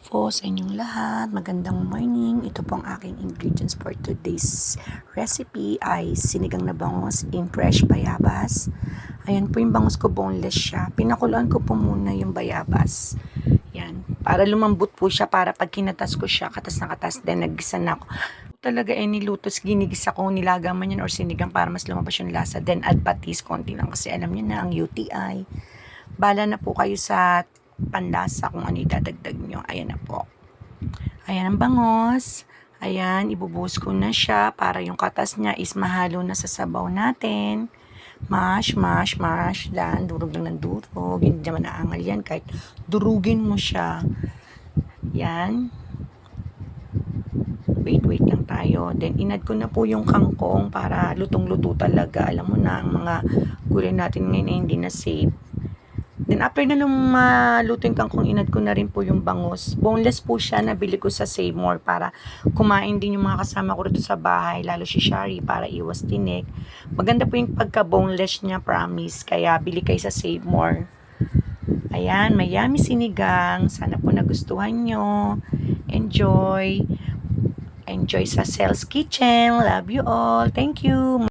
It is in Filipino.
po sa inyong lahat. Magandang morning. Ito po ang aking ingredients for today's recipe ay sinigang na bangos in fresh bayabas. Ayan po yung bangos ko boneless siya. Pinakuloan ko po muna yung bayabas. Yan. Para lumambot po siya para pag kinatas ko siya, katas na katas, then naggisa na ako. Talaga eh, nilutos, ginigisa ko, nilagaman yan or sinigang para mas lumabas yung lasa. Then add patis, konti lang kasi alam niyo na ang UTI. Bala na po kayo sa panlasa kung ano idadagdag nyo. Ayan na po. Ayan ang bangos. Ayan, ibubuhos ko na siya para yung katas niya is mahalo na sa sabaw natin. Mash, mash, mash. Dan, durog lang ng durog. Hindi naman naangal yan kahit durugin mo siya. Yan. Wait, wait lang tayo. Then, inad ko na po yung kangkong para lutong-luto talaga. Alam mo na, ang mga gulay natin ngayon ay hindi na safe. Then after na nung maluto yung kangkong, inad ko na rin po yung bangus. Boneless po siya, nabili ko sa More para kumain din yung mga kasama ko rito sa bahay, lalo si Shari para iwas tinik. Maganda po yung pagka-boneless niya, promise. Kaya bili kayo sa More. Ayan, may yummy sinigang. Sana po nagustuhan nyo. Enjoy. Enjoy sa Cells Kitchen. Love you all. Thank you.